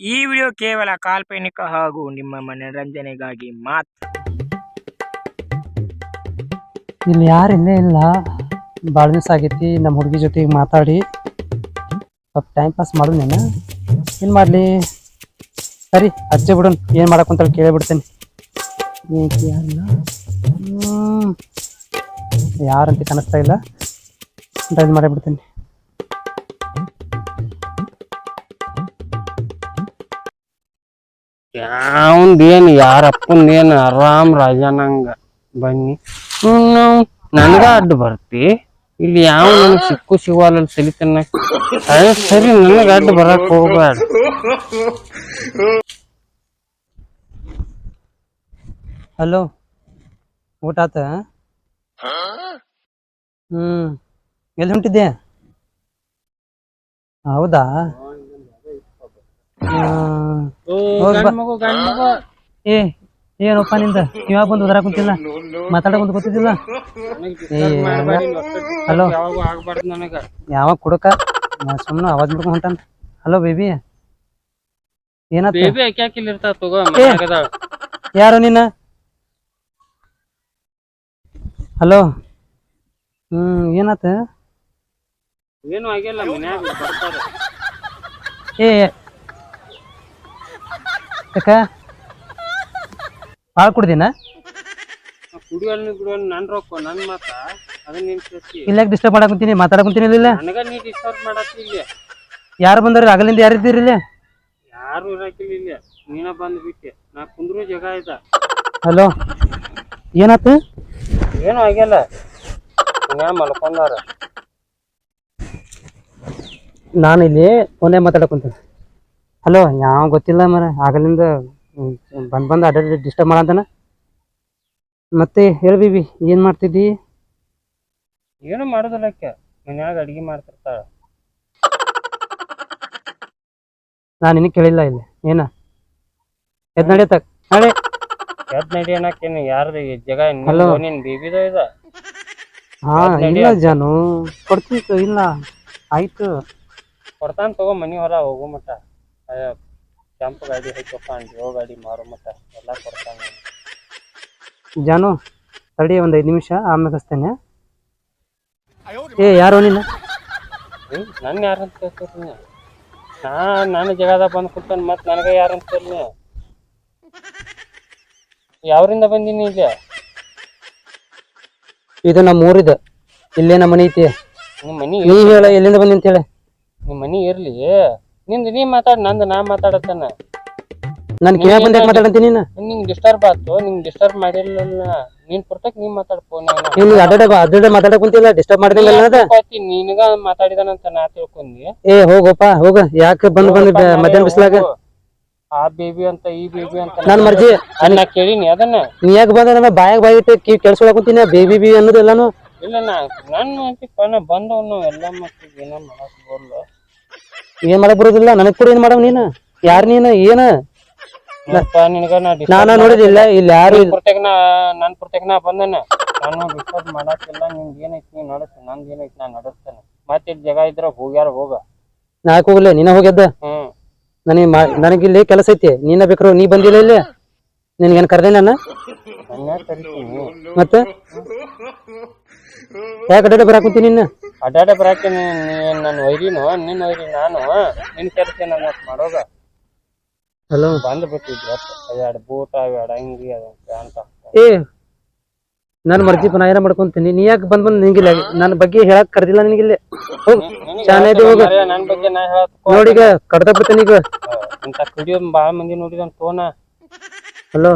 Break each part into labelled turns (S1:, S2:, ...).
S1: ಈ ವಿಡಿಯೋ ಕೇವಲ ಕಾಲ್ಪನಿಕ ಹಾಗೂ ನಿಮ್ಮ ಮನರಂಜನೆಗಾಗಿ ಮಾತ್ರ.
S2: ಇಲ್ಲಿ ಯಾರು ಇಲ್ಲೇ. ಭಾಳ ದಿವಸ ಆಗೈತಿ ನಮ್ಮ ಹುಡುಗಿ ಜೊತೆಗೆ ಮಾತಾಡಿ. ಸ್ವಲ್ಪ ಟೈಮ್ ಪಾಸ್ ಮಾಡು ನೀನು. ಏನು ಮಾಡಲಿ? ಸರಿ, ಅಜ್ಜೆ ಬಿಡೋಣ ಏನು ಮಾಡಕ್ಕಂತೇಳಿ ಕೇಳಿ ಬಿಡ್ತೀನಿ ಏಕೆ ಯಾರಿಲ್ಲ ಹ್ಮ್. ಯಾರಂತ ಕಾಣಿಸ್ತಾ ಇಲ್ಲ. ಡ್ರೈವ್ ಮಾಡೇ
S3: ಯಾವಂದೇನ್ ಯಾರಪ್ಪಂದೇನ್ ಆರಾಮ್ ರಾಜನಂಗ. ಬನ್ನಿ. ನನಗ ಅಡ್ಡ ಬರ್ತಿ ಇಲ್ಲಿ ಯಾವ ನನಗ್ ಸಿಕ್ಕು ಸಿಗುವಲ್ಲ ಸಲಿತನ ಸರಿ ನನಗ ಅಡ್ಡ ಬರಕ್ ಹೋಗ್ಬೇಡ
S2: ಹಲೋ, ಊಟ ಆತ? ಹ್ಮ್. ಎಲ್ಲಿ ಹೊಂಟಿದ್ದೆ ಹೌದಾ. ಏ ಏನಪ್ಪ ನಿಂದ? ಇವಾಗ ಬಂದು ಉದರ ಕುಂತಿಲ್ಲ ಮಾತಾಡಕ್ ಬಂದು ಗೊತ್ತಿದ್ದಿಲ್ಲ ಹಲೋ?
S3: ಯಾವಾಗೂ
S2: ಕುಡಕ? ಸುಮ್ಮನೆ ಆವಾಜ್ ಬಿಡ್ಕೊಂಡ್ ಹೊಂಟಾನ. Hello baby? ಏನಾತ ಯಾರು ನೀನ ಹಲೋ? ಹ್ಮ್ ಏನಾತ
S3: ಏನು ಆಗಿಲ್ಲ
S2: ಏ ಯಾಕ? ಭಾಳ ಕುಡ್ದಿನ?
S3: ಕುಡಿಯೋಲ್ನಿ ಕುಡಿಯೋಲ್ ನನ್ ರೊಕ್ಕ ನನ್ನ ಮಾತ? ಅದನ್ನ ನೀನ್ ಕೇಳ್ತಿ
S2: ಇಲ್ಲಾಕ ಡಿಸ್ಟರ್ಬ್ ಮಾಡಕ್ ಕುಂತೀನಿ ಮಾತಾಡಕ್ ಕುಂತೀನಿ ಇಲ್ಲ
S3: ನನಗೆ ನೀ ಡಿಸ್ಟರ್ಬ್ ಮಾಡತ್ತಿ ಇಲ್ಲಿ.
S2: ಯಾರು ಬಂದವ್ರಿ? ಆಗಲಿಂದ ಯಾರು ಇದ್ದೀರಿ ಇಲ್ಲಿ?
S3: ಯಾರು ಇರಾಕಿಲ್ಲ ಇಲ್ಲಿ. ನೀನ ಬಂದು ಬಿಟ್ಟೆ. ನಾ ಕುಂದ್ರು ಜಾಗ ಆಯ್ತಾ
S2: ಹಲೋ? ಏನಾತು?
S3: ಏನು ಆಗಿಲ್ಲ ಮನ್ಯಾಗ ಮಲ್ಕೊಂಡಾರ.
S2: ನಾನು ಇಲ್ಲಿ ಫೋನೇ ಮಾತಾಡಕ್ ಕುಂತೀನಿ. ಹಲೋ ಯಾವ ಗೊತ್ತಿಲ್ಲ ಮರ ಆಗಲಿಂದ ಬಂದ್ ಬಂದ್ ಅಡ್ಡ ಡಿಸ್ಟರ್ಬ್ ಮಾಡಂತಾನ. ಮತ್ತೆ ಹೇಳ್ಬಿ ಬೀಬಿ ಏನ್ ಮಾಡ್ತಿದ್ದಿ?
S3: ಏನು ಮಾಡುದಿಲ್ಲ ಮನ್ಯಾಗ ಅಡಿಗೆ ಮಾಡ್ತಿರ್ತಾಳ.
S2: ನಾನು ನಿನಗೆ ಕೇಳಿಲ್ಲ ಇಲ್ಲಿ. ಏನ? ಎದ್ ನಡೆ.
S3: ಎದ್ ನಡಿ ಯಾರ್ದು ಈ ಜಾಗ
S2: Hello.
S3: ನಿನ್ ಬೇಬಿದ ಇದ?
S2: ಹಾ
S3: ನಡಿ
S2: ಇಲ್ಲ ಜಾನು. ಕೊಡ್ತಿತ್ತು ಇಲ್ಲ. ಆಯ್ತು.
S3: ಕೊಡ್ತಾನ ತಗೋ ಮನಿ ಹೊರ ಹೋಗೋ ಮಟ ಕೆಂಪು ಗಾಡಿ ಹೈಕಪ್ಪ ಜೋ ಗಾಡಿ ಮಾರೋ ಮತ್ತ ಎಲ್ಲಾ ಕೊಡ್ತಾನ
S2: ಜಾನು ತಡಿ ಒಂದ್ ಐದ್ ನಿಮಿಷ ಆಮೇಲೆ ಹಚ್ತೇನೆ. ಏ ಯಾರು ನೀನು
S3: ನನ್ನ ನನ್ ಯಾರಂತ ಕೇಳ್ತೀರಿ ನೀ? ನಾ ನನ್ನ ಜಾಗದಾಗ ಬಂದ್ ಕೂತಾನ ಮತ್ ನನಗ ಯಾರಂತ ಕೇಳಿ ಯಾವ್ರಿಂದ ಬಂದೀನಿ ಇಲ್ಲಿ
S2: ಇದು ನಮ್ಮ ಊರಿದ ಇಲ್ಲೇ ನಮ್ಮ ಮನಿ ಐತಿ.
S3: ನಿಮ್ಮ ಮನಿ
S2: ನೀ ಹೇಳ ಎಲ್ಲಿಂದ ಬಂದಿ ಅಂತ ಹೇಳಿ.
S3: ನಿಮ್ ಮನಿ ಇರ್ಲಿ. ನಿಂದ ನೀ ಮಾತಾಡ ನಂದು ನಾ ಮಾತಾಡತನ
S2: ನನ್ ಕೇಳ ಬಂದ ಮಾತಾಡಂತೀನಿ ನೀನು?
S3: ನಿಂಗ್ ಡಿಸ್ಟರ್ಬ್ ಆತು ನಿಂಗ್ ಡಿಸ್ಟರ್ಬ್ ಮಾಡಿರ್ಲಿಲ್ಲ. ನೀನ್ ಪುರ್ತಕ್ ನೀ ಮಾತಾಡ್ ಫೋನ್
S2: ನೀನು ಅಡ್ಡ ಅಡ್ಡ ಮಾತಾಡಕ್ ಕುಂತಿಲ್ಲ ಡಿಸ್ಟರ್ಬ್ ಮಾಡಿದಿಲ್ಲ ಅದ
S3: ನಿನಗ ಮಾತಾಡಿದಾನಂತ ನಾ ತಿಳ್ಕೊಂಡಿ.
S2: ಏ ಹೋಗಪ್ಪ ಹೋಗ. ಯಾಕೆ ಬಂದ್ ಬಂದ್ ಮಧ್ಯಾಹ್ನ ಬಿಸ್ಲಾಗ?
S3: ಆ ಬೇಬಿ ಅಂತ ಈ ಬೇಬಿ ಅಂತ
S2: ನನ್ ಮರ್ಜಿ.
S3: ಅನ್ನ ನಾ ಕೇಳಿನಿ ಅದನ್ನ.
S2: ನೀ ಯಾಕೆ ಬಂದ ನಮ್ಮ ಬಾಯಾಗ ಬಾಯಿ ಇಟ್ಟು ಕಿ ಕೆಲ್ಸೊಳಕ್ ಕುಂತೀನಿ ಬೇಬಿ ಬಿ ಅನ್ನೋದೆಲ್ಲಾನು
S3: ಇಲ್ಲ ನಾ ನನ್ನ ಫೋನ್ ಬಂದವನು ಎಲ್ಲ ಮತ್ತೆ ಏನ ಮಾಡಕ್ ಬರಲ್ಲ.
S2: ಏನ್ ಮಾಡಕ್ ಬರೋದಿಲ್ಲ? ನನಗ್ ಕೂಡ ಏನ್ ಮಾಡವ್ ನೀನ? ಯಾರ್ ನೀನ? ಏನ?
S3: ನೋಡಪ್ಪ ನಿನಗ ನಾ
S2: ನಾನ ನೋಡಿದಿಲ್ಲ ಇಲ್ಲಿ ಯಾರು ಇಲ್ಲ
S3: ಪುರ್ತಕ್ ನಾ ನನ್ ಪುರ್ತಕ್ ನಾ ಬಂದನ. ನಾನು ಡಿಸ್ಟರ್ಬ್ ಮಾಡಾಕಿಲ್ಲ ನಿಂದ್ ಏನೈತಿ ನೀ ನಡೆಸ್ ನಂದ್ ಏನೈತಿ ನಾ ನಡೆಸ್ತೇನೆ. ಮತ್ತೆ ಇಲ್ಲಿ ಜಾಗ ಇದ್ರ ಹೋಗ್ಯಾರ ಹೋಗ?
S2: ನಾ ಯಾಕೆ ಹೋಗ್ಲಿ ನೀನ ಹೋಗ್ಯದ್ದ
S3: ಹ್ಮ್.
S2: ನನಗೆ ನನಗಿಲ್ಲಿ ಕೆಲಸ ಐತಿ. ನೀನ ಬೇಕ್ರು ನೀ ಬಂದಿಲ್ಲ ಇಲ್ಲಿ? ನಿನ್ಗೇನ್ ಕರ್ದೆ ನಾನು?
S3: ನನ್ನ ಕರಿತೀನಿ?
S2: ಮತ್ತೆ? ಯಾಕೆ ಅಡ್ಡ ಬರಾಕ್ ನಿನ್ನ
S3: ಅಡ್ಡಾಡ ಬರಾಕೆ ನೀ ನನ್ನ ವೈರಿನು ನಿನ್ನ ವೈರಿ ನಾನು ನಿನ್ ಕೆಲಸ ನನ್ನ ಮಾಡೋಗ?
S2: ಹಲೋ.
S3: ಬಂದ್ ಬಿಟ್ಟಿದ್ವಿ ಎರಡು ಬೂಟ ಎರಡು ಅಂಗಿ ಅಂತ.
S2: ಏ ನನ್ನ ಮರ್ಜಿ ನಾ ಏನ ಮಾಡ್ಕೊಂತೀನಿ. ನೀ ಯಾಕೆ ಬಂದ್ ಬಂದ್ ನಿಂಗಿಲ್ಲ? ನನ್ನ ಬಗ್ಗೆ ಹೇಳಕ್ ಕರ್ದಿಲ್ಲ ನಿನ್ಗಿಲ್ಲ. ಹೋಗ್ ಶಾನೆ ಹೋಗ.
S3: ನನ್ ಬಗ್ಗೆ ನಾ
S2: ನೋಡೀಗ ಕಡ್ದ ಬಿಡ್ತೇನೆ ಈಗ.
S3: ಇಂತ ಕುಡಿಯೋ ಬಾಳ ಮಂದಿ ನೋಡಿದ ತೋನ.
S2: ಹಲೋ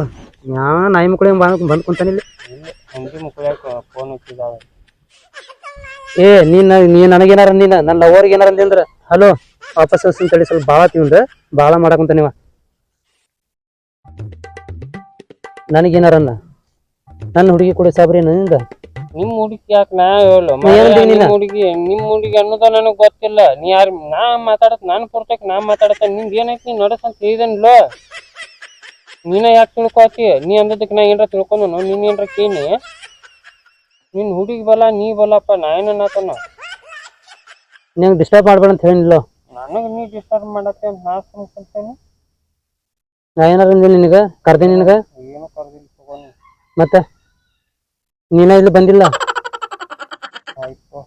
S2: ಯಾ ನಾಯಿ ಮಕ್ಕಳು ಬಂದ್ ಬಂದ್ ಕುಂತಾನೆ ಇಲ್ಲಿ.
S3: ಇಲ್ಲಿ ಹಂದಿ ಮುಕ್ಕಳ್ಯಾಕ ಫೋನ್ ಹಚ್ಚಿದಾವ
S2: ಏ ನೀನ್ ನೀ ನನಗೇನಾರ ನೀನ ನನ್ನ ಲವರ್ಗೆ ಏನಾರ ಅಂದ್ರ? ಹಲೋ ವಾಪಸ್ ಅಂತೇಳಿ ತಡಿ ಸ್ವಲ್ಪ ಬಾಳ ತಿಂದ ಬಾಳ ಮಾಡಕಂತ ನೀವ. ನನಗೇನಾರ ಅಂದ? ನನ್ನ ಹುಡುಗಿ ಕೂಡ ಸಾಬ್ರಿ ನಿಂದ
S3: ನಿಮ್ ಹುಡುಗಿ ಯಾಕ ನಾ ಹೇಳು ನಿಮ್? ಹುಡುಗಿ ನಿಮ್ ಹುಡುಗಿ ಅನ್ನೋದ ನನಗ್ ಗೊತ್ತಿಲ್ಲ. ನೀ ಯಾರ ನಾ ಮಾತಾಡತ್ ನಾನ್ ಪುರ್ತಕ್ ನಾ ಮಾತಾಡತ್ತ ನಿಂದ್ ಏನೈತಿ ನೀ ನಡಸ್ ಅಂತ ಹೇಳಿದನ್ಲ ನೀನ ಯಾಕೆ ತಿಳ್ಕೊತಿ? ನೀ ಅಂದದಕ್ ನಾ ಏನ್ರ ತಿಳ್ಕೊಂಡು ನೀನ್ ಏನ್ರ ಕೇಳಿ ನಿನ್ ಹುಡುಗಿ ಬಲ ನೀ ಬಲಪ್ಪ ನಾ
S2: ನಂಗೆ ಡಿಸ್ಟರ್ಬ್ ಮಾಡ್ಬೇಡ ಅಂತ ಹೇಳಿಲ್ಲ
S3: ನನಗೆ ನೀ ಡಿಸ್ಟರ್ಬ್ ಮಾಡತ್ತೆ ಅಂತ ನಾ ಸುಮ್ಕೊಂತೇನೆ
S2: ನಾ ಏನಾರ ಅಂದಿಲ್ಲ ನಿನಗ? ಕರ್ದೆ ನಿನಗ?
S3: ಏನು ಕರ್ದಿಲ್ಲ ತಗೋನಿ
S2: ಮತ್ತೆ? ನೀನ ಇಲ್ಲಿ ಬಂದಿಲ್ಲ?
S3: ಆಯ್ತು.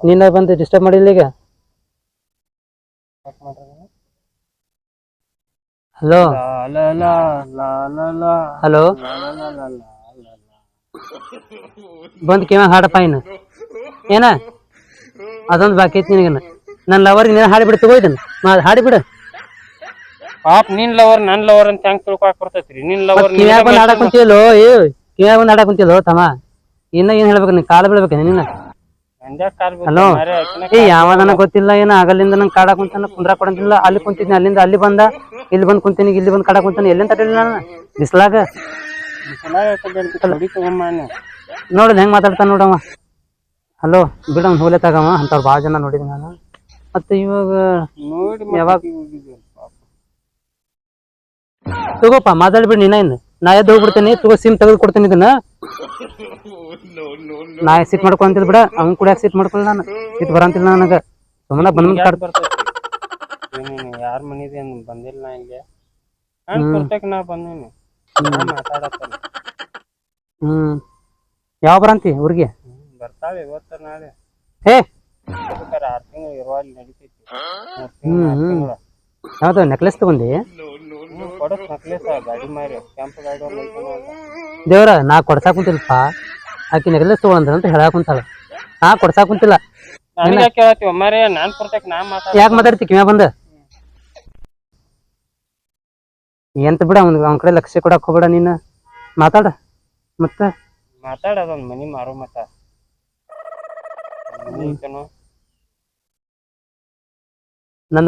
S2: ನೀನ ಬಂದು ಡಿಸ್ಟರ್ಬ್ ಮಾಡಿಲ್ಲ ಈಗ? Hello hello. ಬಂದು ಕೇವ ಹಾಡಪ್ಪ ಇನ್ನು? ಏನ? ಅದೊಂದು ಬಾಕಿ ಐತಿ ನಿನಗನ ನನ್ನ ಲವರ್ ನೀನು ಹಾಡಿಬಿಡು ತಗೋಯ್ದನ್ ಹಾಡಿಬಿಡು
S3: ಪಾಪ ನಿನ್ ಲವರ್ ನನ್ ಲವರ್ ಅಂತ ಹೆಂಗ್ ತಿಳ್ಕೊಳಕ್ ಬರ್ತೈತ್ರಿ? ನಿನ್ ಲವರ್
S2: ಕಿವ್ಯಾಗ ಬಂದು ಹಾಡಕ್ ಕುಂತಿಯಲ್ಲೋ? ಏ ಕಿವ್ಯಾಗ ಬಂದು ಹಾಡಕ್ ಕುಂತಿಯಲ್ಲೋ ತಮ್ಮ? ಇನ್ನ ಏನ್ ಹೇಳ್ಬೇಕು ನೀನ್? ಕಾಲ ಬೀಳ್ಬೇಕು ನಿನ್ನ? ಹಲೋ? ಏ ಯಾವದನ ಗೊತ್ತಿಲ್ಲ ಏನ? ಆಗಲಿಂದ ನಂಗೆ ಕಾಡ ಕುಂತಾನ ಕುಂದ್ರ ಕೊಡಂತಿಲ್ಲ ಅಲ್ಲಿ ಕುಂತಿದ್ನಿ ಅಲ್ಲಿಂದ ಅಲ್ಲಿ ಬಂದ. ಇಲ್ಲಿ ಬಂದ್ ಕುಂತೀನಿ ಇಲ್ಲಿ ಬಂದ್ ಕಾಡ ಕುಂತಾನೆ ಎಲ್ಲಿಂದ ತಡಿಲ್ಲ ನಾನು? ಬಿಸ್ಲಾಗ. ನೋಡಿದ್ ಹೆಂಗ್ ಮಾತಾಡ್ತಾನ ನೋಡವ ಹಲೋ, ಬಿಡಮ್ ಹೋಲೆ ತಗಮ್ಮ, ಅಂತವ್ರು ಭಾಳ ಜನ ನೋಡಿದ್ ನಾನು. ಮತ್ತೆ ಇವಾಗ
S3: ನೋಡಿ
S2: ಯಾವಾಗ? ತಗೋಪ ನೀನ ಇನ್ನು. ನಾ ಎದ್ದು ಹೋಗ್ಬಿಡ್ತೇನೆ, ತಗೋ ಸಿಮ್ ತೆಗೆದು ಕೊಡ್ತೇನೆ ಇದನ್ನ. ನಾ ಸಿಟ್ ಮಾಡ್ಕೊಂತಿದ್ ಬಿಡ, ಅವ್ನ್ ಕೂಡ ಸಿಟ್ ಮಾಡ್ಕೊಳ್ಳ ನಾನು. ಸಿಟ್ ಬರಂತಿಲ್ಲ ನನಗ. ಸುಮ್ಮನೆ ಬಂದ್
S3: ಏನೇನು ಯಾರ ಮನಿದೆ ಬಂದಿಲ್ಲ ನಾ ಇಲ್ಲಿ. ನಾ ಬಂದೇನಿ. ಮಾತಾಡತ್ತೇನೆ
S2: ಹ್ಮ್. ಯಾವ ಬರಂತಿ ಊರಿಗೆ?
S3: ಬರ್ತಾವೆ ಬರ್ತಾಳೆ ಇವತ್ತ ನಾಳೆ.
S2: ಹೇ.
S3: ಬೇಕಾರೆ ಆರ್ ತಿಂಗಳು ಇರುವಲ್ಲಿ ನಡಿತೈತಿ. ಮೂರ್ ತಿಂಗಳು ನಾಲ್ಕ್ ತಿಂಗಳು.
S2: ಯಾವ್ದು ನೆಕ್ಲೆಸ್ ತಗೊಂಡಿ?
S3: ಹ್ಮ್ ಕೊಡಕ್ ನಕ್ಲೇಸ ಗಾಡಿ ಮಾರಿ. ಕೆಂಪು ಗಾಡಿ ಒಂದ್ ಐತನ ಅಲ್ಲ.
S2: ದೇವ್ರ ನಾ ಕೊಡ್ಸಾಕ್ ಕುಂತಿಲ್ಪ ಆಕಿ ನೆಕ್ಲೆಸ್ ತಗೊಂಡ್ರ ಅಂತ ಹೇಳಾಕ್ ಕುಂತಾಳ. ನಾ ಕೊಡ್ಸಾಕ್ ಕುಂತಿಲ್ಲ.
S3: ನನಗ್ ನಾನ್ ಕೊಡ್ತೇಕ್ ನಾ ಮಾತಾಡ
S2: ಯಾಕೆ ಮಾತಾಡ್ತಿ? ಕಿವ್ಯಾ ಬಂದ? ಎಂತ ಬಿಡ ಅವ್ನ ಅವ್ನ ಕಡೆ ಲಕ್ಷ್ಯ ಕೊಡಕ್ ಹೋಗ್ಬೇಡ ನೀನು. ಮಾತಾಡ. ಮತ್ತ?
S3: ಮಾತಾಡೋದೊಂದ್ ಮನಿ ಮಾರೋ ಮತ್ತ.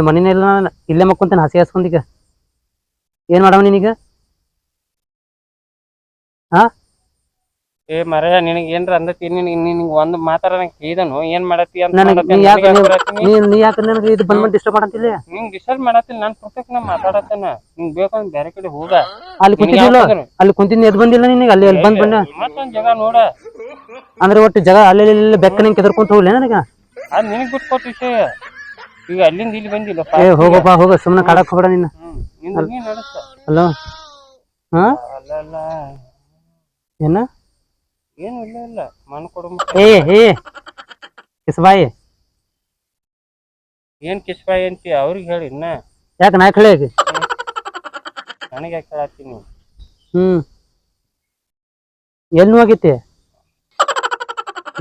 S2: ಮನಿನೇ ಇಲ್ಲ ಇಲ್ಲೇ ಮಕ್ಕೊಂತೇನೆ ಹಸಿ ಹಾಸ್ಕೊಂಡಿಗ ಏನ್ ಮಾಡವ ನೀನೀಗ?
S3: ಏ ಮರ ನಿನಗೆ ಏನ್ರ ಅಂದತಿ? ನಿನಗೆ ನಿನಗ್ ಒಂದ್ ಮಾತಾರ ಕೇಳಿದನು. ಏನ್ ಮಾಡತ್ತಿ ಅಂತ
S2: ನನಗ್ ನೀ ಯಾಕೆ
S3: ನೀ?
S2: ಯಾಕೆ ನನಗೆ ಇದು ಬಂದ್ ಬಂದ್ ಡಿಸ್ಟರ್ಬ್ ಮಾಡಂತಿಲ್ಲ
S3: ನಿಂಗ್ ಡಿಸ್ಟರ್ಬ್ ಮಾಡತ್ತಿಲ್ಲ ನಾನ್ ಪುಸ್ತಕ ನಾ ಮಾತಾಡತ್ತೇನ. ನಿಂಗ್ ಬೇಕಂದ್ ಬೇರೆ ಕಡೆ ಹೋಗ.
S2: ಅಲ್ಲಿ ಕುಂತಿದ್ದಿಲ್ಲ? ಅಲ್ಲಿ ಕುಂತಿದ್ನಿ ಎದ್ ಬಂದಿಲ್ಲ ನಿನಗೆ? ಅಲ್ಲಿ ಅಲ್ಲಿ ಬಂದ್ ಬಂದ
S3: ಮತ್ತೊಂದ್ ಜಾಗ ನೋಡ.
S2: ಅಂದ್ರೆ ಒಟ್ಟು ಜಗ ಅಲ್ಲಿ ಇಲ್ಲಿ ಬೆಕ್ಕ ನಿಂಗೆ ಕೆದರ್ಕೊಂತ ಹೋಗ್ಲಿ ನನಗ?
S3: ಅದ್ ನಿನಗ್ ಬಿಟ್ಕೊಟ್ ವಿಷಯ. ಈಗ ಅಲ್ಲಿಂದ ಇಲ್ಲಿ ಬಂದಿಲ್ಲ
S2: ಏ ಹೋಗಪ್ಪ ಹೋಗ ಸುಮ್ಮನೆ ಕಾಡಕ್ ಹೋಗ್ಬೇಡ
S3: ನಿನ್ನ
S2: ಹಲೋ? ಹಾ?
S3: ಅಲ್ಲ
S2: ಏನ?
S3: ಏನು ಇಲ್ಲ ಇಲ್ಲ. ಮನ್ ಕೊಡು
S2: ಏ ಏ ಕಿಸ್ಬಾಯಿ.
S3: ಏನ್ ಕಿಸ್ಬಾಯಿ ಅಂತಿ ಅವ್ರಿಗೆ ಹೇಳಿ ಇನ್ನ.
S2: ಯಾಕೆ ನಾ ಕೇಳಿ
S3: ನನಗೆ ಯಾಕೆ ಹೇಳತ್ತೀನಿ
S2: ಹ್ಮ್. ಎಲ್ಲಿ ಹೋಗಿತ್ತಿ?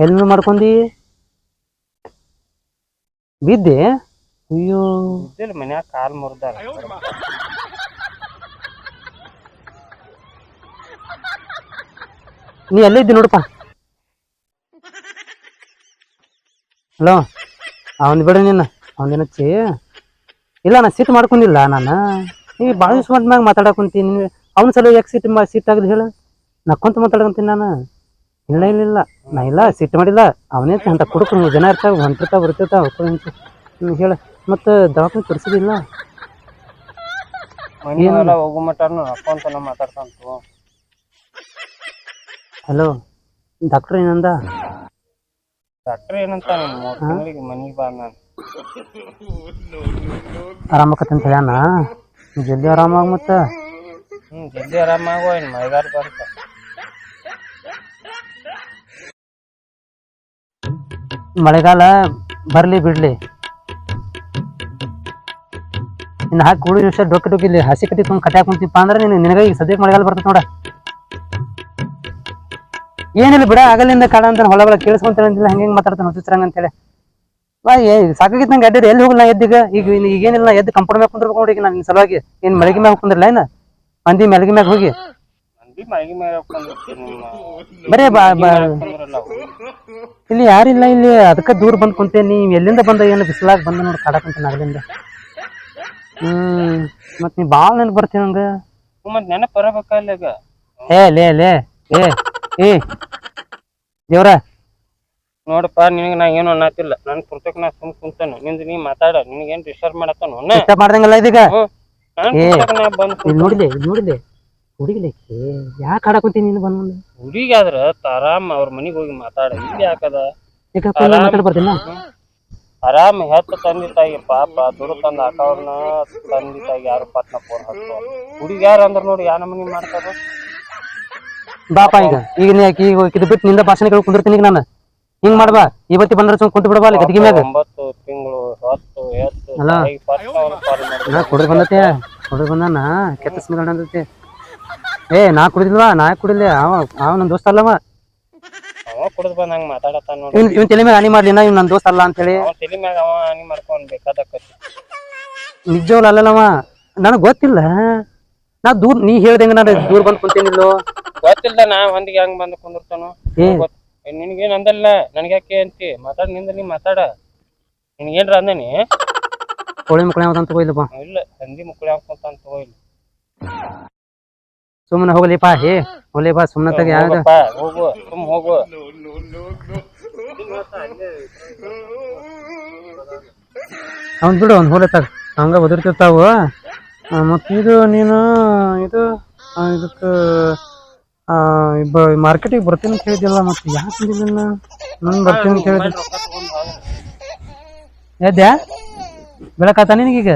S2: ಎಲ್ಲಿ ಮಾಡ್ಕೊಂಡಿ? ಬಿದ್ದೆ? ಅಯ್ಯೋ.
S3: ಇದ್ದಿಲ್ಲ ಮನ್ಯಾಗ ಕಾಲ್ ಮುರ್ದಾರ.
S2: ನೀ ಎಲ್ಲಿದ್ದಿ ನೋಡಪ್ಪ. ಹಲೋ ಅವನ್ ಬಿಡ ನಿನ್ನ ಅವನೇನಚ್ಚಿ ಇಲ್ಲ ನಾ ಸೀಟ್ ಮಾಡ್ಕೊಂಡಿಲ್ಲ ನಾನು. ಈ ಭಾಳ ದಿವಸ ಮ್ಯಾಗ ಮಾತಾಡಕ್ ಕುಂತೀನಿ. ಅವ್ನ ಸಲ ಯಾಕೆ ಸೀಟ್ ಮಾ ಸೀಟ್ ಆಗದು ಹೇಳು. ನಕ್ಕೊಂತ ಮಾತಾಡಕಂತೀನಿ ನಾನು. ಇಲ್ಲ ಇಲ್ಲ ಇಲ್ಲ. ನಾ ಇಲ್ಲ ಸಿಟ್ಟು ಮಾಡಿಲ್ಲ. ಅವನೇ ಅಂತ ಕುಡುಕು ಜನ ಇರ್ತಾವ ಹೊಂಟಿರ್ತಾವ ಬರ್ತಿರ್ತಾವ ಹ್ಞೂ ಹೇಳು ಮತ್ತು ದವಾಖಾನೆ ತೋರಿಸಿದಿಲ್ಲ
S3: ಹೋಗೋ ನಕ್ಕೊಂತ ಮಾತಾಡ್ತಾಂತು
S2: ಹಲೋ ಡಾಕ್ಟರ್ ಏನಂದ
S3: ಡಾಕ್ಟರ್ ಏನಂತ ಮೂರ್ ತಿಂಗಳಿಗೆ ಮನಿಗೆ ಬಾ ನಾನು.
S2: ಆರಾಮಕತ್ತಂತ ಹೇಳ್ಯಾನ? ಜಲ್ದಿ ಆರಾಮಾಗ ಮತ್ತ?
S3: ಹ್ಮ್ ಜಲ್ದಿ ಆರಾಮಾಗೋ ಏನು ಮಳೆಗಾಲ ಬರ್ತ
S2: ಮಳೆಗಾಲ ಬರ್ಲಿ ಬಿಡ್ಲಿ. ಇನ್ನು ಹಾಕಿ ಕುಡಿ ವಿಷಯ ಡೊಕ್ಕ ಡೊಕ್ಕಿಲಿ ಹಸಿ ಕಟ್ಟಿ ತುಂಬ ಕಟ್ಟಾಕ್ ಕುಂತಿಪ್ಪ ಅಂದ್ರೆ ನೀನು ನಿನಗೆ ಈಗ ಸದ್ಯಕ್ಕೆ ಮಳೆಗಾಲ ಬರ್ತದೆ ನೋಡ. ಏನಿಲ್ಲ ಬಿಡ ಆಗಲಿಂದ ಕಾಡ ಅಂತ ಹೊಲಗಳ ಹೊಳ ಕೇಳಿಸ್ಕೊಂತ ಅಂತಿಲ್ಲ ಹಂಗೆ ಹಿಂಗೆ ಮಾತಾಡ್ತಾನೆ ಹುಚ್ಚರಂಗ ಅಂತೇಳಿ. ಬಾ ಏ ಸಾಕಾಗಿತ್ತು ನಂಗೆ ಅಡ್ಡಿರಿ ಎಲ್ಲಿ ಹೋಗಲ್ಲ ಎದ್ದಿಗ ಈಗ? ಈಗ ಈಗೇನಿಲ್ಲ ಎದ್ದು ಕಂಪೌಂಡ್ ಮ್ಯಾಗ ಕುಂದ್ರಬೇಕು ನೋಡಿ ಈಗ ನಾನು ಸಲುವಾಗಿ. ಏನು ಮಳಿಗೆ ಮ್ಯಾಗ ಕುಂದ್ರಲ್ಲ ಏನ? ಮಂದಿ ಮಳಿಗೆ ಮ್ಯಾಗ ಹೋಗಿ. ಬರೇ ಬಾ. ಇಲ್ಲಿ ಯಾರಿಲ್ಲ ಇಲ್ಲಿ ಅದಕ್ಕೆ ದೂರ ಬಂದ್ ನೀವು ಎಲ್ಲಿಂದ ಬಂದ ಏನು ಬಿಸಿಲಾಗ ಬಂದ ನೋಡಿ ಕಾಡಕಂತೀನಿ ಅಲ್ಲಿಂದ ಹ್ಮ್ ಮತ್ ನೀ ಭಾಳ ನೆನಪು ಬರ್ತೀನಿ ನಂಗೆ
S3: ಮತ್ತೆ ಮತ್ ನೆನಪು ಬರಬೇಕಲ್ಲ ಈಗ
S2: ಏ ಲೇ ಲೇ ಏ. ದೇವ್ರ.
S3: ನೋಡಪ್ಪ ನಿನಗೆ ನಾ ಏನು ಅನ್ನತ್ತಿಲ್ಲ. ನನ್ ಪುರ್ತಕ್ ನಾ ಸುಮ್ ಕುಂತಾನು. ನಿಂದ ನೀ ಮಾತಾಡ. ನಿನಗೇನ್ ಡಿಸ್ಟರ್ಬ್ ಮಾಡತ್ತಾನು
S2: ಇಷ್ಟ ಮಾಡ್ದಂಗಲ್ಲ ಇದೀಗ? ಏ. ಇಲ್ಲಿ ನೋಡಿಲೆ ಇಲ್ಲಿ ನೋಡಿಲೆ ಹುಡುಗಿಲೇಕಿ ಯಾಕೆ ಆಡಕಂತೀನಿ ನೀನು ಬಂದ್ ಮುಂದೆ?
S3: ಹುಡುಗಿ ಆದ್ರ ಆರಾಮ್ ಅವ್ರ ಮನಿಗ್ ಹೋಗಿ ಮಾತಾಡ. ಇಲ್ಲಿ ಯಾಕದ
S2: ಈಗ ಮಾತಾಡ್ ಬರ್ತೀನ?
S3: ಆರಾಮ್. ಹೆತ್ತ ತಂದೆ ತಾಯಿ ಪಾಪ ದುಡ್ಡು ತಂದ ಆಟವ್ರನ್ನ ತಂದೆ ತಾಯಿ ಯಾರು ಪಟ್ನ ಫೋನ್ ಹಚ್ಚೋ ಹುಡುಗ್ಯಾರ ಅಂದ್ರ ನೋಡಿ ಯಾನ ನಮನಿ ಮಾಡ್ತಾರ?
S2: ಬಾಪ ಈಗ. ಈಗ ನೀ ಆಕಿ ಇದು ಬಿಟ್ಟು ನಿಂದ ಭಾಷಣ ಕೇಳಿ ಕುಂದಿರ್ತೀನಿ ಈಗ ನಾನು. ಹಿಂಗ್ ಮಾಡ್ಬಾ. ಇವತ್ತಿ ಬಂದ್ರೆ ಸುಮ್ ಕುಂತು ಬಿಡಬಾ ಅಲ್ಲಿ ಗದಿಗೆ ಮ್ಯಾಗ.
S3: ಒಂಬತ್ತು ತಿಂಗಳು ಹೊತ್ತು ಎತ್ತು
S2: ಅಲ್ಲ. ನಾ ಕುಡಿದ್ ಬಂದತೆ. ಕುಡಿದ್ ಬಂದಾನ. ಕೆಟ್ಟ ಸ್ಮೆಲ್ ಅಂದತೆ ಏ ನಾ ಕುಡಿದಿಲ್ವಾ? ನಾ ಕುಡಿಲ್ಲ ಅವ ಅವ ನನ್ನ ದೋಸ್ತ ಅಲ್ಲವಾ.
S3: ಅವ ಕುಡಿದ್ ಬಂದ್ ಹಂಗ ಮಾತಾಡತಾನ ನೋಡಿ.
S2: ಇವ್ನ್ ಇವ್ನ್ ತಲೆ ಮ್ಯಾಗ ಹಾನಿ ಇವ್ ನನ್ನ ದೋಸ್ತ ಅಲ್ಲ ಅಂತ ಹೇಳಿ
S3: ಅವ ತಲಿ ಮ್ಯಾಗ ಅವ ಹನಿ ಮಾಡ್ಕೊಂಡ್ ಬೇಕಾದಕ್ಕತಿ
S2: ನಿಜವಲ್ಲ ನನಗ್ ಗೊತ್ತಿಲ್ಲ. ನಾ ದೂರ್ ನೀ ಹೇಳ್ದಂಗ ನಾನು ದೂರ ಬಂದ್ ಕುಂತೇನಿಲ್ಲೋ
S3: ಗೊತ್ತಿಲ್ದ ನಾ ಹೊಂದಿಗೆ ಹೆಂಗ್ ಬಂದ್ ಕುಂದಿರ್ತಾನು. ನಿನಗೇನ್ ಅಂದಲ್ಲ ನನಗೆ ಯಾಕೆ ಅಂತಿ? ಮಾತಾಡ್ನಿಂದ ನೀ ಮಾತಾಡ. ನಿನಗೇನ್ರ ಅಂದನಿ?
S2: ಕೋಳಿ ಮಕ್ಕಳು ಯಾವ್ದಂತ ಬಾ
S3: ಇಲ್ಲ ಹಂದಿ ಮಕ್ಕಳು ಹಾಕೊಂತ ಅಂತ ಹೋಗ್ಲಿ
S2: ಸುಮ್ಮನೆ ಹೋಗ್ಲಿಪ್ಪ ಹೇ ಹೋಗ್ಲಿಪ್ಪ ಸುಮ್ಮನೆ ತಗ ಯಾವ್ದು
S3: ಹೋಗು ಸುಮ್ ಹೋಗು.
S2: ಅವ್ನ್ ಬಿಡು ಅವ್ನ್ ಹೋಗ್ಲಿ ತಗ. ಹಂಗ ಒದರ್ತಿರ್ತಾವ. ಮತ್ತ ಇದು ನೀನು ಇದು ಇದಕ್ಕೆ ಇದಕ್ಕ ಮಾರ್ಕೆಟಿಗೆ ಬರ್ತೀನಿ ಅಂತ ಕೇಳಿದಿಲ್ಲ ಮತ್ತೆ ಯಾಕೆ ಬಂದಿಲ್ಲ ನಾನು ಬರ್ತೀನಿ ಅಂತ ಹೇಳಿದ್ದೆ.
S3: ಬಾ.
S2: ಎದ್ಯಾ? ಬೆಳಕಾತ ನಿನಗೀಗ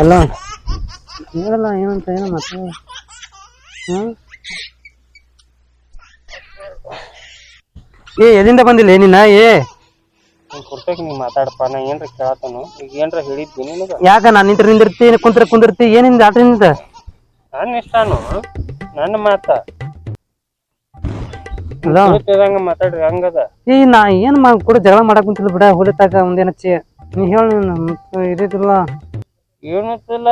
S2: ಅಲ್ಲ ಹೇಳಲ್ಲ, ಏನಂತ ಏನು ಮತ್ತೆ. ಹ್ಮ್ ಏ, ಎಲ್ಲಿಂದ ಬಂದಿಲ್ಲ ಏನಿನ್ನ ಏ?
S3: ನೀನ್ ನೀ ಮಾತಾಡಪ್ಪ ನಾ ಏನ್ರ ಕೇಳತನು ಈಗ ಏನ್ರ ಹೇಳಿದ್ವಿ ನಿನಗ?
S2: ಯಾಕ ನಾನು ನಿಂತ್ರ ನಿಂದಿರ್ತಿ ಕುಂತ್ರ ಕುಂದಿರ್ತಿ ಏನಿಂದ ಆಟ ನಿಂದ?
S3: ನನ್ನ ಇಷ್ಟಾನು ನನ್ನ ಮಾತ.
S2: ಅಲ್ಲ
S3: ತಿಳಿದಂಗ ಮಾತಾಡ್ರಿ ಹಂಗದ?
S2: ಈ ನಾ ಏನ್ ಮಾ ಕೂಡ ಜಗಳ ಮಾಡಕ್ ಕುಂತಿಲ್ಲ ಬಿಡ ಹೋಲಿತಾಗ ಚಿ ನೀ ಹೇಳ ಇದಿಲ್ಲ
S3: ಏನತ್ತಿಲ್ಲ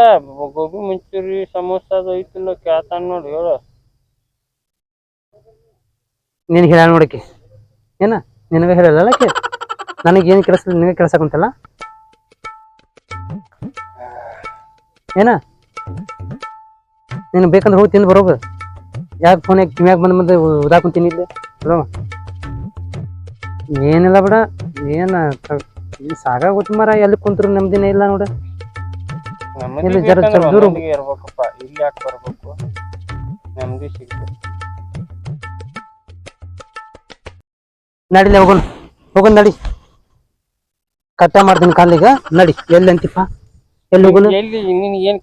S3: ಗೋಬಿ ಮಂಚೂರಿ ಸಮೋಸ ಅದು ಐತಿಲ್ಲ ಕೇಳ್ತಾನ ನೋಡಿ ಹೇಳು.
S2: ನೀನ್ ಹೇಳ ನೋಡಕ್ಕೆ ಏನ ನಿನಗ ಹೇಳಲ್ಲ ಆಕಿ? ನನಗೆ ಏನ್ ಕೆಲಸ ನಿನಗೆ ಕೆಲಸ ಕುಂತಲ್ಲ ಏನ? ನೀನು ಬೇಕಂದ್ರೆ ಹೋಗಿ ತಿಂದು ಬರೋಗ ಯಾಕೆ ಫೋನ್ ಕಿಮ್ಯಾಗ ಬಂದು ಬಂದು ಉದಾ ಕುಂತೀನಿ ಇಲ್ಲಿ ಬರೋ. ಏನಿಲ್ಲ ಬಿಡ ಏನ ಸಾಕಾಗೋತ್ ಮರ ಎಲ್ಲಿ ಕುಂತ್ರು ನಮ್ದಿನ ಇಲ್ಲ ನೋಡ. ಇಲ್ಲಿ ಜರ ದೂರ
S3: ಇರ್ಬೇಕಪ್ಪ ಇಲ್ಲಿ ಯಾಕೆ ಬರ್ಬೇಕು? ನೆಮ್ಮದಿ ಸಿಗ್ತದೆ
S2: ನಡಿಲೆ ಹೋಗೋಣ ಹೋಗೋಣ ನಡಿ. ಕಟ್ಟ ಮಾಡ್ತೀನಿ ಕಾಲಿಗ. ನಡಿ ಎಲ್ಲಿ ಅಂತಿಪ್ಪ? ಎಲ್ಲಿ ತೆಲಿ
S3: ಎಲ್ಲಿ ನಿನ್ ಏನ್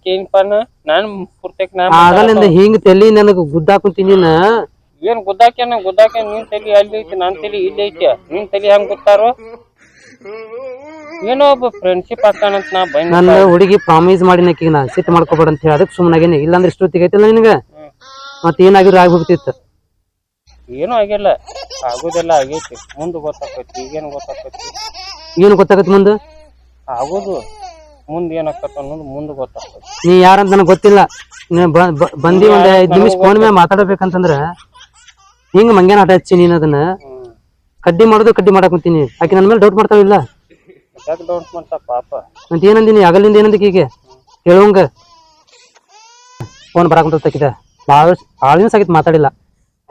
S3: ನಾನ್ ಪೂರ್ತಕ್ ನಾ
S2: ಆಗಲಿಂದ ಹಿಂಗ್ ತಲಿ ನನಗ ಗುದ್ದಾಕುಂತೀನಿ ನೀನ.
S3: ಏನ್ ಗುದ್ದಾಕ್ಯಾನ ಗುದ್ದಾಕ ನಿನ್ ತಲಿ ಅಲ್ಲಿ ಐತಿ ನನ್ ತಲಿ ಇಲ್ಲಿ ಐತಿ. ನಿನ್ ತಲಿ ಹಂಗ ಗೊತ್ತಾರೋ? ಏನೋ ಒಬ್ಬ ಫ್ರೆಂಡ್ಶಿಪ್ ಆಗ್ತಾನಂತ ನಾ ಬೈ
S2: ನನ್ನ ಹುಡುಗಿ ಪ್ರಾಮಿಸ್ ಮಾಡಿನ ಆಕಿಗೆ ನಾ ಸಿಟ್ ಮಾಡ್ಕೋಬೇಡ ಅಂತ ಹೇಳಿ ಅದಕ್ಕೆ ಸುಮ್ಮನಾಗೇನೆ ಇಲ್ಲಾಂದ್ರೆ ಇಷ್ಟೊತ್ತಿಗೆ ಐತಿಲ್ಲ ನಿನಗೆ? ಮತ್ತೆ ಏನಾಗಿರೋ ಆಗಿ ಹೋಗ್ತಿತ್ತು
S3: ಏನೂ ಆಗಿಲ್ಲ. ಆಗೋದೆಲ್ಲ ಆಗೈತಿ. ಮುಂದೆ ಗೊತ್ತಾಕೈತಿ ಈಗೇನು ಗೊತ್ತಾಕೈತಿ
S2: ಏನು ಗೊತ್ತಾಗತ್ತೆ ಮುಂದೆ?
S3: ಆಗೋದು. ಮುಂದೆ ಏನಾಗತ್ತ ಅನ್ನೋದು ಮುಂದೆ ಗೊತ್ತಾಗ್ತದೆ.
S2: ನೀ ಯಾರಂತ ನನಗೆ ಗೊತ್ತಿಲ್ಲ. ನೀ ಬ- ಬ- ಬಂದಿ ಒಂದ್ ಐದು ನಿಮಿಷ ಫೋನ್ ಮೇಲೆ ಮಾತಾಡಬೇಕಂತಂದ್ರ ಹಿಂಗ ಮಂಗೇನ ಆಟ ಹಚ್ಚಿ ನೀನು ಅದನ್ನ?
S3: ಹ್ಮ್.
S2: ಕಡ್ಡಿ ಮಾಡೋದು ಕಡ್ಡಿ ಮಾಡಕ್ ಕುಂತೀನಿ. ಆಕೆ ನನ್ನ ಮೇಲೆ ಡೌಟ್ ಮಾಡ್ತಾವಿಲ್ಲ
S3: ಯಾಕೆ ಡೌಟ್ ಮಾಡ್ತಾ ಪಾಪ?
S2: ಅಂತ ಏನಂದಿನಿ? ಆಗಲಿಂದ ಏನಂದಕ್ಕೆ ಈಗ? ಹೇಳುವಂಗ ಫೋನ್ ಬರಾಕಂತ ತಕ್ಕಿದ ಭಾಳ ಭಾಳ ದಿನ ಆಗಿತ್ತು ಮಾತಾಡಿಲ್ಲ.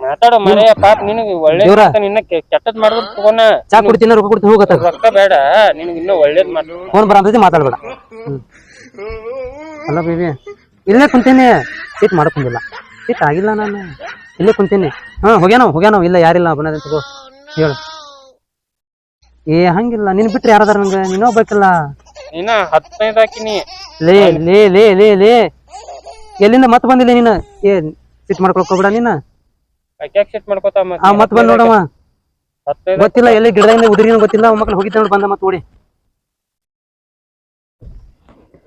S3: ಮಾತಾಡೋ ಮರೆಯ ಪಾಪ ನಿನಗೆ ಒಳ್ಳೆ
S2: ದೇವ್ರ.
S3: ನಿನ್ನ ಕೆಟ್ಟದ್ ಮಾಡಿದ್ರು ತಗೋಣ.
S2: ಚಾ ಕುಡ್ತೀನಿ ರೊಕ್ಕ ಕೊಡ್ತೀನಿ ಹೋಗತ್ತ
S3: ರೊಕ್ಕ ಬೇಡ ನಿನಗೆ ಇನ್ನೂ ಒಳ್ಳೇದ್ ಮಾಡು
S2: ಫೋನ್ ಬರಂತೈತಿ ಮಾತಾಡ್ಬೇಡ. ಹ್ಮ್. ಅಲ್ಲ ಬೇಬಿ ಇಲ್ಲೇ ಕುಂತೀನಿ. ಸೀಟ್ ಮಾಡ್ಕೊಂಡಿಲ್ಲ. ಸೀಟ್ ಆಗಿಲ್ಲ ನಾನು. ಇಲ್ಲೇ ಕುಂತೀನಿ. ಹಾ ಹೋಗ್ಯಾನೋ ಹೋಗ್ಯಾನೋ ಇಲ್ಲ ಯಾರಿಲ್ಲ ಬಂದ ತಗೋ. ಹೇಳು. ಏ ಹಂಗಿಲ್ಲ. ನಿನ್ ಬಿಟ್ರೆ ಯಾರದಾರ ನಂಗ? ನೀನೋ ಬೇಕಲ್ಲ
S3: ಇನ್ನ ಹತ್ತೈದು ಹಾಕಿನಿ.
S2: ಲೇ ಲೇ ಲೇ ಲೇ ಲೇ. ಎಲ್ಲಿಂದ ಮತ್ತೆ ಬಂದಿಲ್ಲ ನೀನು? ಏ ಸಿಟ್ ಮಾಡ್ಕೊಳಕ್ ಹೋಗ್ಬೇಡ ನೀನು.
S3: ಯಾಕೆ ಮಾಡ್ಕೋತಾ
S2: ಆ ಮತ್ ಬಂದ್ ನೋಡವ
S3: ಹತ್ತೈದು
S2: ಗೊತ್ತಿಲ್ಲ ಎಲ್ಲಿ ಗಿಡದಿಂದ ಉದುರಿನ ಗೊತ್ತಿಲ್ಲ ಮಕ್ಳು ಹೋಗಿದ್ದ ನೋಡಿ ಬಂದ ಮತ್ತೆ ಓಡಿ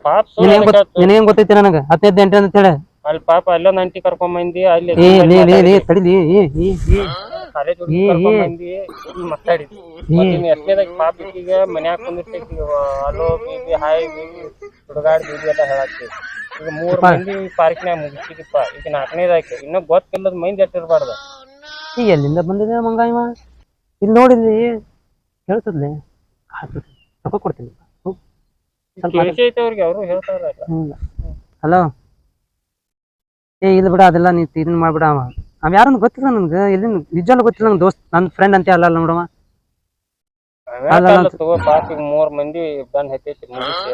S3: ಪಾಪ
S2: ನಿನಗೇನ್ ಗೊತ್ತ ನಿನಗೇನ್ ಗೊತ್ತೈತಿ ನನಗ? ಹತ್ತೈದು ಎಂಟು ಅಂತ ಹೇಳಿ.
S3: ಅಲ್ಲಿ ಪಾಪ ಅಲ್ಲೊಂದ್ ಅಂಟಿ ಕರ್ಕೊಂಡ್ ಬಂದಿ ಅಲ್ಲಿ
S2: ಏ ಲೇ ಲೇ ಲೇ ತಡಿಲಿ ಏ ಏ ಏ
S3: ಕಾಲೇಜ್
S2: ಏ,
S3: ಕರ್ಕೊಂಡ್
S2: ಏ.
S3: ಬಂದಿ ಮಾತಾಡಿದ್ವಿ ಮತ್ತಿನ್ ಎಷ್ಟನೇದಾಗ ಪಾಪ ಮನ್ಯಾಗ ಕುಂದಿರ್ತೈತಿ ಹಲೋ ಬೇಬಿ ಹಾಯ್ ಬೇಬಿ ಹುಡುಗಾಡ್ ಬೇಬಿ ಎಲ್ಲ ಹೇಳತ್ತಿ ಈಗ ಮೂರ್ ಮಂದಿ ಪಾರ್ಕ್ನ್ಯಾಗ ಮುಗಿಸಿದಿಪ್ಪ ಈಗ ನಾಲ್ಕನೇದ ಆಯ್ತು ಇನ್ನೂ ಗೊತ್ತಿಲ್ಲದ ಮೈಂದ್ ಎಟ್ಟಿರ್ಬಾರ್ದ
S2: ಈ ಎಲ್ಲಿಂದ ಬಂದಿದೆ ಮಂಗ ಇವ? ಇಲ್ಲಿ ನೋಡಿಲ್ಲಿ ಹೇಳ್ತದ್ಲೆ ರೊಕ್ಕ ಕೊಡ್ತೀನಿ.
S3: ಕೇಳಿಸೈತೆ ಅವ್ರಿಗೆ ಅವರು ಹೇಳ್ತಾರಲ್ಲ
S2: ಹಲೋ? ಏ ಇಲ್ಲ ಬಿಡ ಅದೆಲ್ಲ ನೀ ಇದನ್ನ ಮಾಡ್ಬಿಡ ಅವ. ಅವ್ ಯಾರನ್ನು ಗೊತ್ತಿಲ್ಲ ನನ್ಗೆ. ಇಲ್ಲಿ ನಿಜವಾಗ್ಲೂ ಗೊತ್ತಿಲ್ಲ ನನ್ ದೋಸ್ತ್ ನನ್ನ ಫ್ರೆಂಡ್ ಅಂತ ಅಲ್ಲ ಅಲ್ಲ ನೋಡವ
S3: ಈಗ ಮೂರ್ ಮಂದಿ ಬಂದ್ ಹತ್ತೈತಿ ಮುಗಿಸಿ.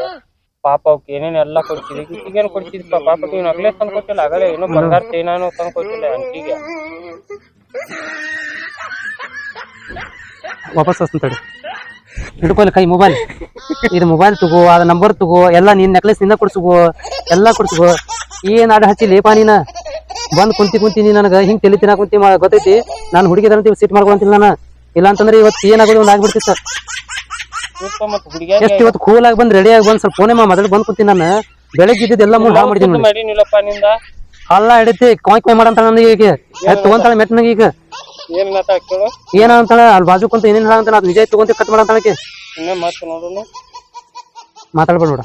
S3: ಪಾಪ ಅವಕ್ ಏನೇನ್ ಎಲ್ಲಾ ಈಗ ಈಗೇನ್ ಕೊಡ್ಸಿದ್ಪ ಪಾಪ? ಇವ್ ನಗ್ಲೆ ತಂದ್ ಕೊಟ್ಟಿಲ್ಲ. ಆಗಲೇ ಏನೋ ಬಂಗಾರ ಚೈನಾನು ತಂದ್ ಕೊಟ್ಟಿಲ್ಲ ಅಂಟಿಗೆ
S2: ವಾಪಸ್ ತಡಿ. ಹಿಡ್ಕೊಲ್ಲ ಕೈ ಮೊಬೈಲ್ ಇದು ಮೊಬೈಲ್ ತಗೋ ಅದ ನಂಬರ್ ತಗೋ ಎಲ್ಲ ನೀನ್ ನೆಕ್ಲೆಸ್ನಿಂದ ಕೊಡ್ಸಗೋ ಎಲ್ಲ ಕೊಡ್ಸಗೋ. ಏನ್ ಅಡ ಹಚ್ಚಿ ಲೇಪ ನೀನ. ಬಂದ್ ಕುಂತಿ ಕುಂತೀನಿ ನನಗ ಹಿಂಗ್ ತಲಿ ತಿನ್ನ ಕುಂತಿ ಗೊತ್ತೈತಿ? ನಾನು ಹುಡುಗಿದಂತ ಸಿಟ್ ಮಾಡ್ಕೊಂತಿಲ್ಲ ನಾನು. ಇಲ್ಲ ಅಂತಂದ್ರೆ ಇವತ್ತು ಏನಾಗೋದು ಒಂದ್
S3: ಆಗ್ಬಿಡ್ತಿ ಸರ್
S2: ಎಷ್ಟು ಇವತ್ತು ಕೂಲ್ ಆಗಿ ಬಂದ್ ರೆಡಿ ಆಗಿ ಬಂದ್ ಸ್ವಲ್ಪ ಫೋನೇ ಮಾತಾಡಿ ಬಂದ್ ಕುಂತೀನಿ ನಾನು. ಬೆಳಗ್ಗೆ ಇದ್ದಿದ್ದೆಲ್ಲ ಮುಂದೆ ಹಾಳು ಮಾಡಿದ್ದೀನಿ ನೋಡಿ
S3: ಮಾಡಿನಿಲ್ಲಪ್ಪ ನಿಂದ?
S2: ಅಲ್ಲ ಹಿಡಿತಿ ಕಾಯ್ ಕಾಯ್ ಮಾಡಂತ ನನಗೆ ಈಗ. ತಗೊಂತಾಳೆ ಮೆಟ್ನಾಗ ಈಗ.
S3: ಏನ್ ಮಾತಾಡ್ ಕೇಳು?
S2: ಏನ ಅಂತಾಳೆ? ಅಲ್ಲಿ ಬಾಜು ಕುಂತ ಏನೇನ್ ಹೇಳಂತಾಳ ನಾನು ನಿಜ ತಗೊಂತ ಕಟ್ ಮಾಡಂತಾಳಕ್ಕೆ
S3: ಇನ್ನೇ ಮಾತು ನೋಡೋಣ?
S2: ಮಾತಾಡ್ಬೇಡ ನೋಡ.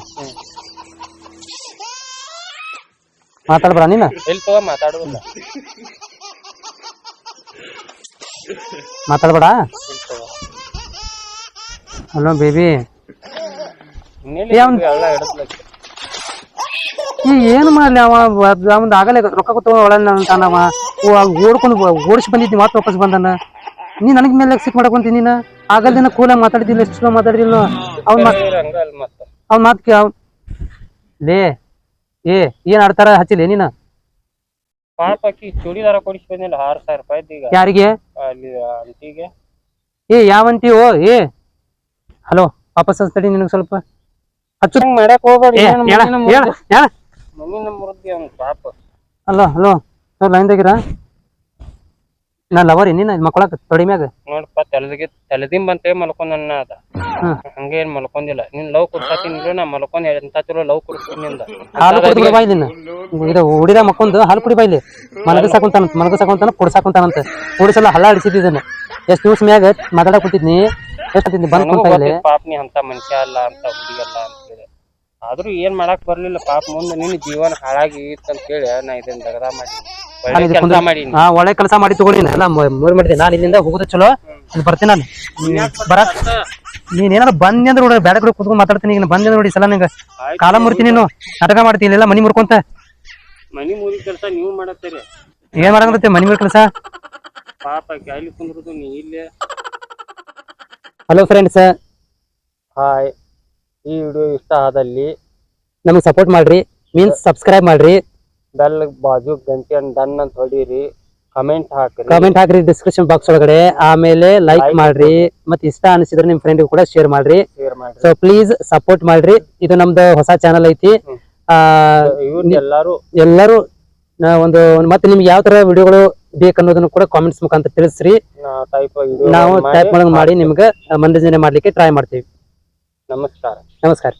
S2: ಮಾತಾಡ್ಬೇಡ ನೀನ?
S3: ಎಲ್ಲಿ ತಗೋ ಮಾತಾಡುದಿಲ್ಲ
S2: ಮಾತಾಡ್ಬೇಡ? ಹಲೋ ಬೇಬಿ ಈ ಏನ್ ಮಾಡ್ಲಿ ಅವ? ಅವಂದ್ ಆಗಲೇ ರೊಕ್ಕ ಕೊತ್ತವ ಅಂತಾನವ ಓಡ್ಕೊಂಡು ಓಡಿಸಿ ಬಂದಿದ್ದಿ ಮಾತು ವಾಪಸ್ ಬಂದನ. ನೀ ನನಗ್ ಮೇಲೆ ಸಿಕ್ ಮಾಡ್ಕೊಂತೀನಿ ಕುಂತಿ ನೀನ? ಆಗಲ್ದಿನ ದಿನ ಮಾತಾಡಿದಿಲ್ಲ ಎಷ್ಟು ಚಲೋ ಮಾತಾಡಿದಿಲ್ಲ ಅವ್ನ ಅವ್ನ ಮಾತ್ ಕೇ ಲೇ ಏ ಏನ್ ಆಡ್ತಾರ ಹಚ್ಚಿಲ್ಲ ನೀನ?
S3: ಪಾಪ ಆಕಿ ಚೂಡಿದಾರ ಕೊಡಿಸಿ ಬಂದಿಲ್ಲ ಆರು ಸಾವಿರ ರೂಪಾಯಿ ಈಗ.
S2: ಯಾರಿಗೆ? ಏ ಯಾವಂತೀವೋ ಓ ಏ ಹಲೋ ವಾಪಸ್ ಹಚ್ತಡಿ ನಿನಗ್ ಸ್ವಲ್ಪ. ಹಚ್ಚು.
S3: ಮಾಡಕ್ ಹೋಗ್ಬೇಡಿ
S2: ಹಲೋ ಹಲೋ ಲೈನ್ದಾಗಿರ ನಾ ಲವರ್ ನೀನ ಮಕ್ಕಳಕ್ ತೊಡಿ ಮ್ಯಾಗ.
S3: ನೋಡಪ್ಪ ತಲೆದಿಗೆ ತೆಲದಿಂಬ ಅಂತೇಳಿ ಮಲ್ಕೊಂಡ್ ನನ್ನ ಅದ. ಹಂಗೇನ್ ಮಲ್ಕೊಂಡಿಲ್ಲ. ನಿನ್ನ ಲವ್ ಕೊಡ್ಸಾತೀನಿ ನಾ ಮಲ್ಕೊಂಡ್ ಎಂತ ಚಲೋ ಲವ್ ಕುಡಿಸ್ತೀನಿ ನಿಂದ
S2: ಹಾಲು ಕುಡಿ ಬಿಡು ಬಾಯ್ಲಿ ಇದು ಉಡಿದ ಮಕ್ಕೊಂದು ಹಾಲು ಕುಡಿ ಬಾಯ್ಲಿ. ಮಲಗಸಾಕುಂತಾನಂತ ಮಲಗಸಾಕುಂತಾನ ಕುಡ್ಸಾಕೊಂತಾನಂತ. ಕುಡಿಸಲ್ಲ ಹಲ್ಲ ಅಡಿಸಿದ್ದೀನಿ ಎಷ್ಟು ದಿವಸ ಮ್ಯಾಗ ಮಾತಾಡಕ್ ಕುಂತಿದ್ನಿ? ಬಂದ್
S3: ಪಾಪ ನೀ ಅಂತ ಮನುಷ್ಯ ಅಲ್ಲ ಅಂತ ಹುಡುಗಲ್ಲ ಅಂತೇಳಿ ಆದ್ರೂ ಏನ್ ಮಾಡಕ್ ಬರ್ಲಿಲ್ಲ ಪಾಪ ಮುಂದೆ ನಿನ್ನ ಜೀವನ ಹಾಳಾಗಿ ಅಂತ ಹೇಳಿ ನಾ ಇದನ್ನ ದಗದ ಮಾಡಿ ಒಳ್ಳೆ ಕೆಲಸ ಮಾಡೀನಿ.
S2: ಹಾ ಒಳ್ಳೆ ಕೆಲಸ ಮಾಡಿ ತಗೊಳ್ಳಿ ಎಲ್ಲ ಮೂರ್ ಮಾಡಿದೆ ನಾನು ಇಲ್ಲಿಂದ ಹೋಗುದ ಚಲೋ ಇಲ್ಲಿ ಬರ್ತೀನಿ ನಾನು. ಬರ. ನೀನ್ ಏನಾದ್ರು ಬಂದಿ ಅಂದ್ರೆ ನೋಡಿ ಬೇಡ ಕಡೆ ಕುತ್ಕೊಂಡು ಮಾತಾಡ್ತೀನಿ. ಈಗ ಬಂದಿ ನೋಡಿ ಸಲ ನಿಂಗೆ ಕಾಲ ಮುರ್ತೀನಿ ನೀನು. ನಾಟಕ ಮಾಡ್ತೀನಿ ಇಲ್ಲ ಮನಿ ಮುರ್ಕೊಂತ.
S3: ಮನಿ ಮುರಿ ಕೆಲಸ ನೀವು ಮಾಡತ್ತೀರಿ.
S2: ಏನ್ ಮಾಡಂಗತ್ತೆ ಮನಿ ಮುರಿ ಕೆಲಸ?
S3: ಪಾಪ ಗಾಲಿ ಕುಂದ್ರದು ನೀ ಇಲ್ಲೇ.
S2: ಹಲೋ ಫ್ರೆಂಡ್ಸ್
S3: ಹಾಯ್ ಈ ವಿಡಿಯೋ ಇಷ್ಟ ಆದಲ್ಲಿ
S2: ನಮಗೆ ಸಪೋರ್ಟ್ ಮಾಡ್ರಿ. ಮೀನ್ಸ್ ಸಬ್ಸ್ಕ್ರೈಬ್ ಮಾಡ್ರಿ.
S3: ಬೆಲ್ ಬಾಜು ಗಂಟೆ ಡನ್ ಅಂತ ಹೊಡೀರಿ. ಕಮೆಂಟ್ ಹಾಕ್ರಿ.
S2: ಕಾಮೆಂಟ್ ಹಾಕ್ರಿ ಡಿಸ್ಕ್ರಿಪ್ಷನ್ ಬಾಕ್ಸ್ ಒಳಗಡೆ. ಆಮೇಲೆ ಲೈಕ್ ಮಾಡ್ರಿ. ಮತ್ತೆ ಇಷ್ಟ ಅನಿಸಿದ್ರೆ ನಿಮ್ ಫ್ರೆಂಡ್ ಕೂಡ ಶೇರ್ ಮಾಡ್ರಿ.
S3: ಶೇರ್
S2: ಸೊ ಪ್ಲೀಸ್ ಸಪೋರ್ಟ್ ಮಾಡ್ರಿ. ಇದು ನಮ್ದು ಹೊಸ ಚಾನಲ್ ಐತಿ. ಆ,
S3: ಇವ್ರು ಎಲ್ಲಾರು
S2: ಎಲ್ಲರೂ ಒಂದು ಮತ್ತೆ ನಿಮ್ಗೆ ಯಾವ ತರ ವಿಡಿಯೋಗಳು ಬೇಕನ್ನೋದನ್ನು ಕೂಡ ಕಾಮೆಂಟ್ಸ್ ಮುಖಾಂತರ ತಿಳಿಸ್ರಿ. ನಾವು ಟೈಪ್ ಮಾಡಿ ನಿಮ್ಗೆ ಮನರಂಜನೆ ಮಾಡ್ಲಿಕ್ಕೆ ಟ್ರೈ ಮಾಡ್ತೀವಿ.
S3: ನಮಸ್ಕಾರ.
S2: ನಮಸ್ಕಾರ.